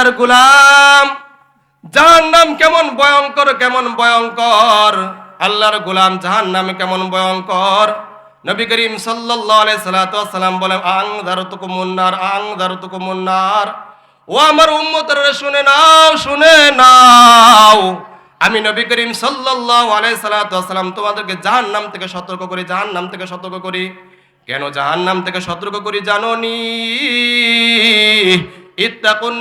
আল্লাহর গুলাম। জাহান্নাম কেমন ভয়ঙ্কর কেমন ভয়ঙ্কর? আল্লাহর গুলাম জাহান্নাম কেমন ভয়ঙ্কর? নবী করিম ওয়াসাল্লাম বলেন, আং দারতুকুম মুন্নার আং দারতুকুম মুন্নার ও আমার উম্মতরা শুনে নাও শুনে নাও। আমি নবী করিম সাল্লাতু ওয়াসাল্লাম তোমাদেরকে জাহান্নাম থেকে সতর্ক করি, জাহান্নাম থেকে সতর্ক করি। কেন জাহান্নাম থেকে সতর্ক করি জানোনি? ইত্তাকুন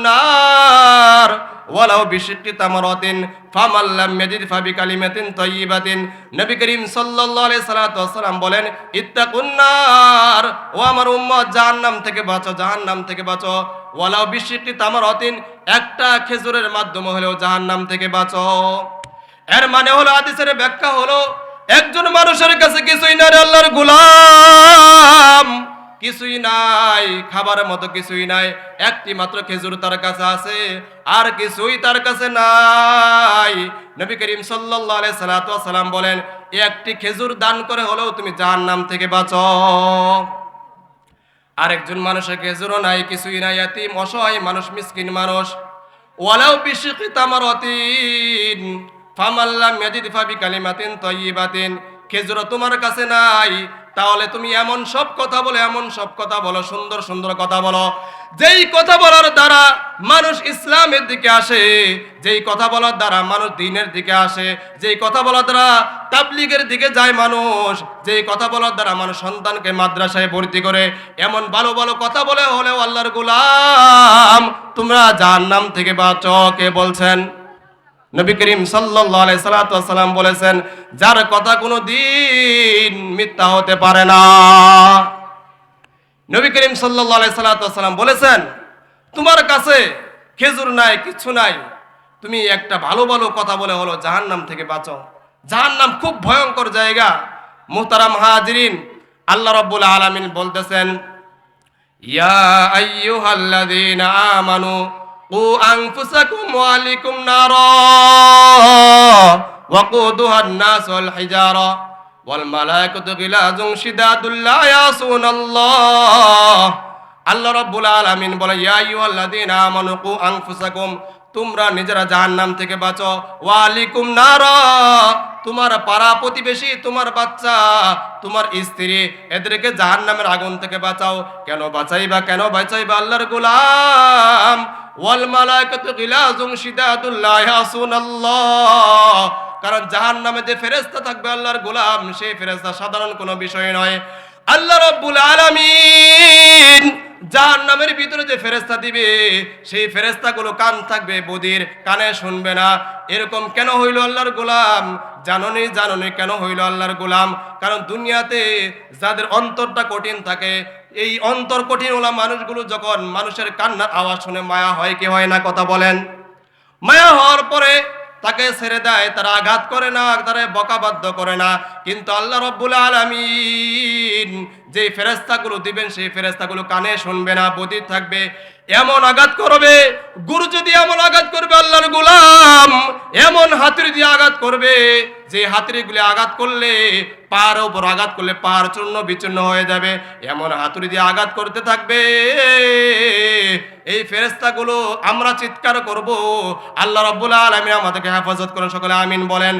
নার ওয়ালাউ বিশিক্কি তামারাতিন ফামাল্লাম ইয়াজিদ ফাবি কালিমাতিন তাইয়্যিবাতিন নবী করিম সাল্লাল্লাহু আলাইহি সাল্লাতু ওয়াসাল্লাম বলেন, ইত্তাকুন নার, ও আমার উম্মত, জাহান্নাম থেকে বাঁচো, জাহান্নাম থেকে বাঁচো। ওয়ালাউ বিশিক্কি তামারাতিন, একটা খেজুরের মাধ্যমে হলেও জাহান্নাম থেকে বাঁচো। এর মানে হলো, হাদিসের ব্যাখ্যা হলো, একজন মানুষের কাছে কিছুই না রে আল্লাহর গোলাম। কিছুই নাই খাবারের মতো কিছুই নাই, একটি মাত্র খেজুর তার কাছে আছে, আর কিছুই তার কাছে নাই। নবী করিম সাল্লাল্লাহু আলাইহি সাল্লাম বলেন, একটি খেজুর দান করে হলেও তুমি জাহান্নাম থেকে বাঁচো। আরেকজন মানুষের খেজুরও নাই, কিছুই নাই, এতিম, অসহায় মানুষ, মিসকিন মানুষ। ওয়ালাউ বিশিকি তামারাতিন, ফামাল্লাম ইয়াজিদ ফাবি কালিমাতিন তাইয়্যিবাতিন খেজুর তোমার কাছে নাই তাহলে তুমি এমন সব কথা বলো, এমন সব কথা বলো, সুন্দর সুন্দর কথা বলো। যেই কথা বলার দ্বারা মানুষ ইসলামের দিকে আসে, যেই কথা বলার দ্বারা মানুষ দিনের দিকে আসে, যেই কথা বলার দ্বারা তাবলিগের দিকে যায় মানুষ, যেই কথা বলার দ্বারা মানুষ সন্তানকে মাদ্রাসায় ভর্তি করে, এমন ভালো ভালো কথা বলে হলেও আল্লাহর গুলাম, তোমরা যার নাম থেকে বাঁচো, কে বলছেন? নবী করিম সাল্লাতু বলেছেন, যার কথা কোনো দিন মিথ্যা হতে পারে না। নবী করিম আলাইহি বলেছেন, তোমার কাছে খেজুর নাই, কিছু নাই। তুমি একটা ভালো ভালো কথা বলে হলো, জাহান্নাম থেকে বাঁচো। জাহান নাম খুব ভয়ঙ্কর জায়গা। মুহতারাম হাজিরিন আল্লাহ রাব্বুল আলামিন বলতেছেন, ইয়া আমানু কু আনফুসাকুম ওয়া আলাইকুম নারা আন-নাস ওয়াল হিজারা ওয়াল মালাইকাতু গিলাযুন শিদাদুল লা ইয়াসুনাল্লাহ। আল্লাহ রব্বুল আলামিন বলে, ইয়া আইয়ুহাল্লাযীনা আমানু কু আনফুসাকুম তোমরা নিজেরা জাহান নাম থেকে বাঁচো। ওয়ালিকুম নারা। তোমার পাড়া প্রতিবেশী, তোমার বাচ্চা, তোমার স্ত্রী, এদেরকে জাহান্নামের আগুন থেকে বাঁচাও। কেন বাঁচাইবা কেন বাঁচাইবা আল্লাহর গোলাম? ওয়াল মালাইকাতু গিলাযুন শিদাদুল লা ইয়াসুনাল্লাহ কারণ জাহান্নামে যে ফেরেশতা থাকবে আল্লাহর গোলাম, সেই ফেরেশতা সাধারণ কোনো বিষয় নয়। আল্লাহ রাব্বুল আলামিন জাহান্নামের ভিতরে যে ফেরেশতা দিবে, সেই ফেরেশতাগুলো কান থাকবে, বদির কানে শুনবে না। এরকম কেন হইল আল্লাহর গোলাম? জাননি জাননি কেন হইল আল্লাহর গোলাম? কারণ দুনিয়াতে যাদের অন্তরটা কঠিন থাকে, এই অন্তর কঠিন ওলা মানুষগুলো যখন মানুষের কান্নার আওয়াজ শুনে মায়া হয়, কি হয় না, কথা বলেন? মায়া হওয়ার পরে তাকে ছেড়ে দেয়, তারা আঘাত করে না, তারা বকাবাধ্য করে না। কিন্তু আল্লাহ রব্বুল আলামিন যে ফেরেস্তাগুলো দিবেন, সেই ফেরেস্তাগুলো কানে শুনবে না বদির থাকবে। এমন আঘাত করবে, গুরু যদি এমন আঘাত করবে, আল্লাহর গোলাম এমন হাতুড়ি দিয়ে আঘাত করবে, যে হাতুড়িগুলি আঘাত করলে পার ওপর আঘাত করলে পাহাড় চূর্ণ বিচূর্ণ হয়ে যাবে। এমন হাতুড়ি দিয়ে আঘাত করতে থাকবে এই ফেরেস্তাগুলো আমরা চিৎকার করব। আল্লাহ রব্বুল আলমী আমাদেরকে হেফাজত করেন, সকলে আমিন বলেন।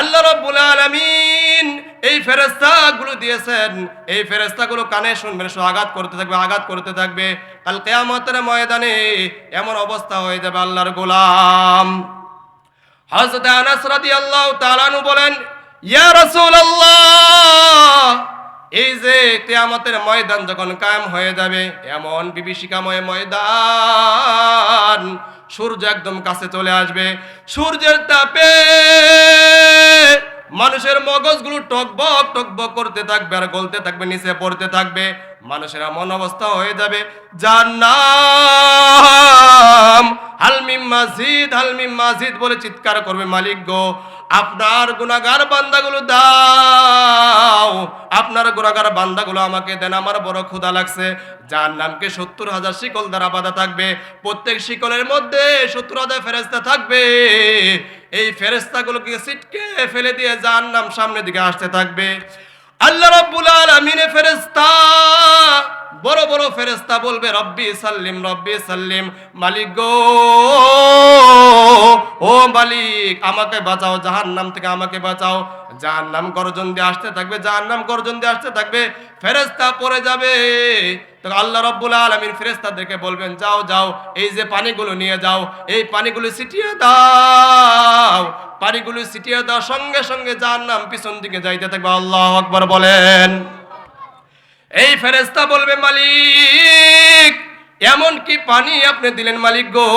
আল্লাহ রব্বুল আলমিন এই ফেরেস্তাগুলো দিয়েছেন। এই ফেরেস্তাগুলো কানে শুনবেন সে আঘাত করতে থাকবে, আঘাত করতে থাকবে। কাল কেয়ামতের ময়দানে এমন অবস্থা হয়ে যাবে আল্লাহর গোলাম। হযরত আনাস রাদিয়াল্লাহু তাআলা বলেন, ইয়া রাসূলুল্লাহ এই যে কিয়ামতের ময়দান যখন কায়েম হয়ে যাবে, এমন বিভীষিকাময় ময়দান সূর্য একদম কাছে চলে আসবে। সূর্যের তাপে মানুষের মগজগুলো টকবক টকবক করতে থাকবে আর গলতে থাকবে, নিচে পড়তে থাকবে। মানুষের এমন অবস্থা হয়ে যাবে, যার নাম হালমিম মাসজিদ হালমিম মাসজিদ বলে চিৎকার করবে মালিক গো। আপনার গুনাগার বান্দাগুলো দাও। আপনার গুনাগার বান্দাগুলো আমাকে দেন, আমার বড় ক্ষুধা লাগছে। যার নামকে সত্তর হাজার শিকল দ্বারা বাঁধা থাকবে, প্রত্যেক শিকলের মধ্যে সত্তর হাজার ফেরেস্তা থাকবে। এই ফেরেস্তাগুলোকে সিটকে ফেলে দিয়ে যার নাম সামনের দিকে আসতে থাকবে। আল্লাহ রাব্বুল আলামিনে ফেরেশতা বড় বড় ফেরেস্তা বলবে, রব্বি সাল্লিম রব্বি সাল্লিম, মালিক গো, ও মালিক, আমাকে বাঁচাও জাহান নাম থেকে আমাকে বাঁচাও। জাহান্নাম গর্জন দিয়ে আসতে থাকবে, জাহান্নাম গর্জন দিয়ে আসতে থাকবে ফেরেস্তা পড়ে যাবে। তো আল্লাহ রব্বুল আলমিন ফেরেস্তাদেরকে বলবেন, যাও যাও, এই যে পানিগুলো নিয়ে যাও, এই পানিগুলো ছিটিয়ে দাও, পানিগুলো ছিটিয়ে দাও, সঙ্গে সঙ্গে জাহান নাম পিছন দিকে যাইতে থাকবে। আল্লাহ আকবর বলেন। এই ফেরেস্তা বলবে, মালিক, এমন কি পানি আপনি দিলেন মালিক গো?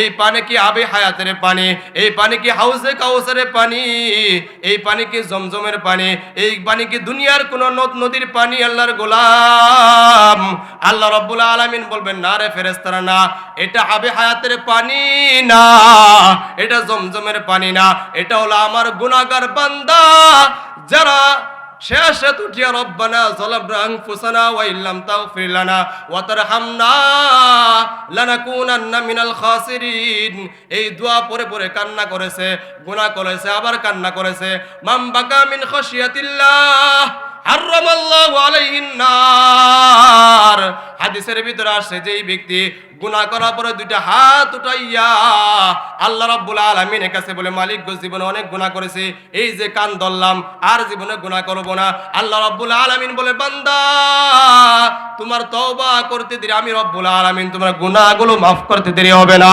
এই পানি কি আবে হায়াতের পানি? এই পানি কি হাউসে কাউসারে পানি? এই পানি কি জমজমের পানি? এই পানি কি দুনিয়ার কোন নদ নদীর পানি, আল্লাহর গোলাম? আল্লাহ রব্বুল আলামিন বলবেন, না রে ফেরেস্তারা না। এটা আবে হায়াতের পানি না। এটা জমজমের পানি না। এটা হলো আমার গুনাহগার বান্দা যারা শেষে তুটিয়া রব্বানা জলাবনা আনফুসানা এই দোয়া পরে পরে কান্না করেছে, গুনাহ করেছে, আবার কান্না করেছে। মাম বাকা মিন খাশিয়াতিল্লাহ। হাদিসের ভিতরে আসছে, যেই ব্যক্তি গুনাহ করার পরে দুইটা হাত উঠাইয়া আল্লাহ রাব্বুল আলামিনের কাছে বলে, মালিক গো, জীবনে অনেক গুনাহ করেছি। এই যে কান ধরলাম, আর জীবনে গুনাহ করব না। আল্লাহ রাব্বুল আলামিন বলে, বান্দা, তোমার তওবা করতে দেরি, আমি রব্বুল আলামিন, তোমার গুনাহগুলো মাফ করতে দেরি হবে না।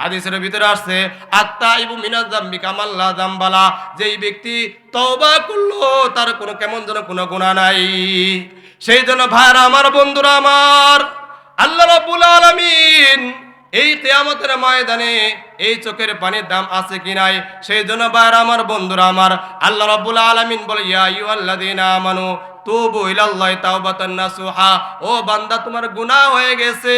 হাদিসের ভিতরে আসছে, আত্মা ইবু মিনাজ জাম্বি কামাল্লা জাম্বালা, যেই ব্যক্তি তওবা করল, তার কোনো কেমন যেন কোনো গুণা নাই। সেই জন্য ভাইরা আমার বন্ধুরা, আমার আল্লাহ রাব্বুল আলামিন এই কিয়ামতের ময়দানে এই চোখের পানির দাম আছে কি নাই? সেই জন্য ভাইরা আমার বন্ধুরা, আমার আল্লাহ রাব্বুল আলামিন বলে, ইয়া আইয়ুহাল্লাযীনা আমানু তুবু ইলাল্লাহি তাওবাতান নাসুহা, ও বান্দা, তোমার গুনাহ হয়ে গেছে।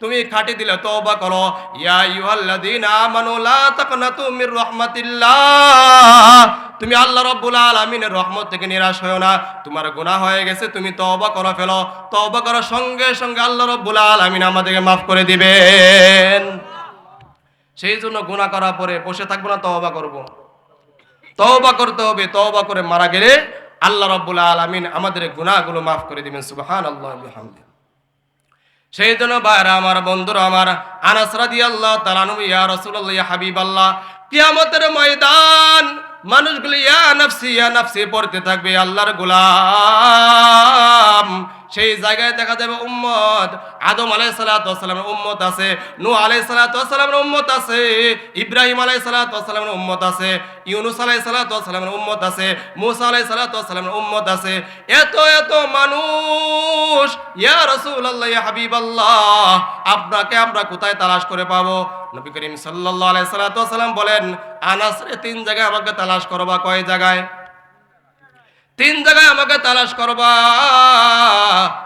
তুমি খাটি দিলে, তওবা করো। ইয়া আইয়ুহাল্লাযীনা আমানু, লা তাকনাতু মির রাহমাতিল্লাহ। তুমি আল্লাহ রাব্বুল আলামিনের রহমত থেকে নিরাশ হয়ো না। তোমার গুনাহ হয়ে গেছে, তুমি তওবা করো ফেলো। তওবা করার সঙ্গে সঙ্গে আল্লাহ রাব্বুল আলামিন আমাদেরকে মাফ করে দিবেন। সেই জন্য গুনাহ করার পরে বসে থাকব না, তওবা করব। তওবা করতে হবে, তওবা করে মারা গেলে আল্লাহ রাব্বুল আলামিন আমাদের গুনাহগুলো মাফ করে দিবেন, সুবহানাল্লাহ, বিহামদিহি। সেই জন্য বাইরা আমার বন্ধুরা, আমার আনাসরাদি আল্লাহ আনহু, ইয়া রসুল্লাহ হাবিব আল্লাহ কিয়ামতের ময়দান মানুষগুলি, ইয়া নাফসি ইয়া নাফসি, পড়তে থাকবে আল্লাহর গোলাম। সেই জায়গায় দেখা যাবে উম্মত। আদম আলাই সালাতামের উম্মত আছে নু আলাই সালাতামের উম্মত আছে, ইব্রাহিম আলাই সালাতামের উম্মত আছে, ইউনুস আলাই সালাতামের উম্মত আছে, মুসা আলাই সালাতামের উম্মত আছে। এত এত মানুষ, ইয়া রাসূলুল্লাহ হাবিব আল্লাহ আপনাকে আমরা কোথায় তালাশ করে পাবো? নবী করিম সাল্লাল্লাহু আলাইহি সাল্লাম বলেন আনাস রে তিন জায়গায় আমাকে তালাশ করবা, কয় জায়গায়? তিন জায়গায় আমাকে তালাশ করবা।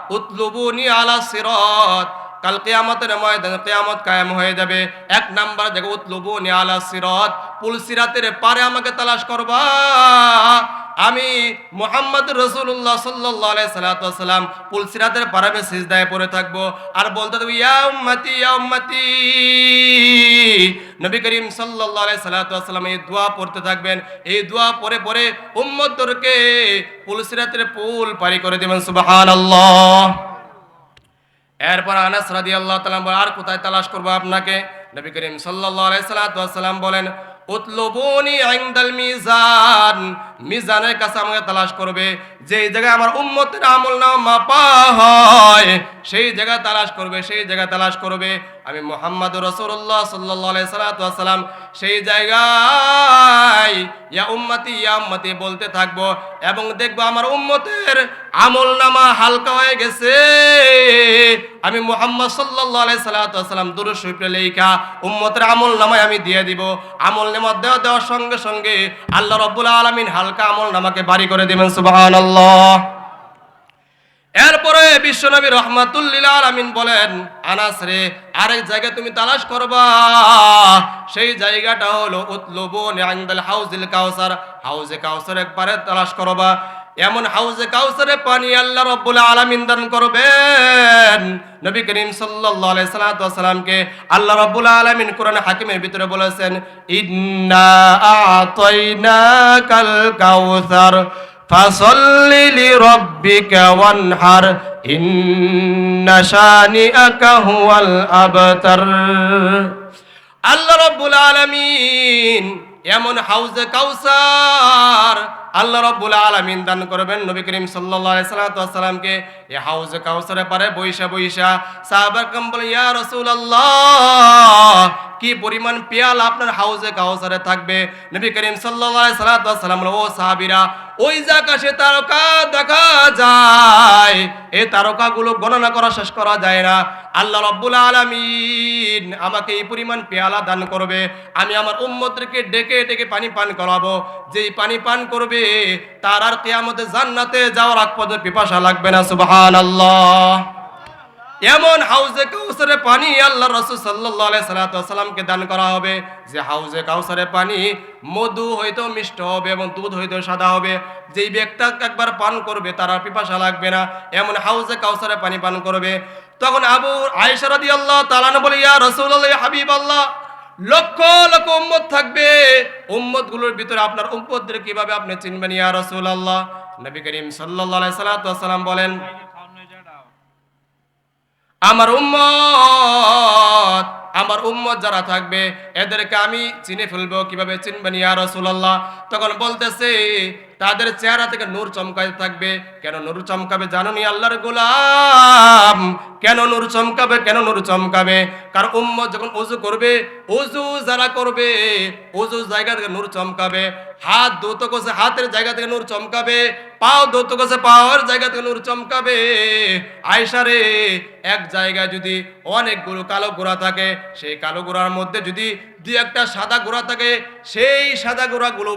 উতলুবুনি আলা সিরাত। কাল কিয়ামতের ময়দানে কিয়ামত কায়েম হয়ে যাবে। এক নাম্বার জায়গা, উতলুবুনি আলা সিরাত। পুল সিরাতের পারে আমাকে তালাশ করবা। আমি মোহাম্মদ রসুল্লাহ সাল্লাহ সাল্লাম পুল সিরাতের পারে আমি সিজদায় পড়ে থাকব। আর বলতে থাকব, ইয়া উম্মতি ইয়া উম্মতি। নবী করিম আলাইহি সাল্লাম এই দোয়া পড়তে থাকবেন। এই দোয়া পরে পরে উম্মতদেরকে পুলসিরাতের পুল পারি করে দেবেন, সুবহানাল্লাহ। এরপর আনাস রাদি আল্লাহ তালাম আর কোথায় তালাশ করব আপনাকে? নবী করিম সাল্লাহ আলাইহি সাল্লাম বলেন, উতলুবুনি আইন্দাল মিজান। মিজানের কাছে আমাকে তালাশ করবে। যে জায়গায় আমার উম্মতের আমল নামা মাপা হয়, সেই জায়গা তালাশ করবে, সেই জায়গা তালাশ করবে। আমি মোহাম্মদ রসুল্লাহ সাল্লাহ সাল্লাম সেই জায়গায় ইয়া উম্মতি ইয়া উম্মতি বলতে থাকব এবং দেখব আমার উম্মতের আমল নামা হালকা হয়ে গেছে। আমি মোহাম্মদ সাল্লাহ সাল্লাম দুরু সুইপে লেখা উম্মতের আমল নামায় আমি দিয়ে দিব। আমল নামা দেওয়া দেওয়ার সঙ্গে সঙ্গে আল্লাহ রব্বুল আলমিন হালকা আমল নামাকে বাড়ি করে দিবেন সুবাহান এরপরে বিশ্বনবী রহমাতুল্লিল আমিন বলেন, আনাস রে, আরেক জায়গায় তুমি তালাশ করবা। সেই জায়গাটা হলো উতলুবুন আইন্দাল হাউজিল কাউসার। হাউজে কাউসার একবারে তালাশ করবা। এমন হাউজে কাউসারে পানি আল্লাহ রব্বুল আলামিন দান করবেন। নবী করিম সাল্লাল্লাহু আলাইহি সাল্লাতুসাল্লামকে আল্লাহ রব্বুল আলামিন কোরআন হাকিমের ভিতরে বলেছেন, ইন্না কাল কাউসার, ফাসাল্লি লিরাব্বিকা ওয়ানহার, ইন্না শানিআকা হুয়াল আবতার। আল্লাহ রব্বুল আলামিন এমন হাউজে কাউসার আল্লাহ রব্বুল আলামিন দান করবেন নবী করিম সাল্লামকে এই হাউজে কাউসারে পারে বইসা বইসা সাহাবা বলে, ইয়া রাসূলুল্লাহ, কি পরিমাণ পেয়াল আপনার হাউজে কাউসারে থাকবে? নবী করিম আলাইহি সাল্লাম ও সাহাবীরা ওই যে আকাশে তারকা দেখা যায় এই তারকাগুলো গণনা করা শেষ করা যায় না। আল্লাহ রব্বুল আলামিন আমাকে এই পরিমাণ পেয়ালা দান করবে। আমি আমার উম্মতকে ডেকে ডেকে পানি পান করাবো। যেই পানি পান করবে, তার আর কিয়ামতে জান্নাতে যাওয়ার আগ পর্যন্ত পিপাসা লাগবে না, সুবহানাল্লাহ। এমন হাউজে কাউসারে পানি আল্লাহ রসুল সাল্লাহ সাল্লামকে দান করা হবে, যে হাউজে কাউসারে পানি মধু হয়তো মিষ্ট হবে এবং দুধ হয়তো সাদা হবে। যেই ব্যক্তি একবার পান করবে, তার পিপাসা লাগবে না। এমন হাউজে কাউসারে পানি পান করবে। তখন আবু আয়সারাদি আল্লাহ তালান বলে, ইয়া রসুল হাবিব আল্লাহ লক্ষ লক্ষ উম্মত থাকবে। উম্মতগুলোর ভিতরে আপনার উম্মতদের কীভাবে আপনি চিনবেন, ইয়া রসুল আল্লাহ নবী করিম সাল্লাহ সাল্লাম বলেন আমার উম্মত আমার উম্মত যারা থাকবে, এদেরকে আমি চিনে ফেলব, কীভাবে চিনবেন ইয়া রসুল্লাহ তখন বলতেছে তাদের চেহারা থেকে নূর চমকাতে থাকবে। কেন নূর চমকাবে জানো নি আল্লাহর গোলাম? কেন নূর চমকাবে? কেন নূর চমকাবে? কারণ উম্মত যখন উজু করবে, উজু যারা করবে, উজু জায়গা থেকে নূর চমকাবে। হাত ধুতো করছে, হাতের জায়গা থেকে নূর চমকাবে। পাও ধুতো করছে, পাওয়ার জায়গা থেকে নূর চমকাবে। আয়সারে এক জায়গায় যদি অনেকগুলো কালো গোড়া থাকে, সেই কালো গোড়ার মধ্যে যদি দুই একটা সাদা গোড়া থাকে, সেই সাদা গোড়াগুলো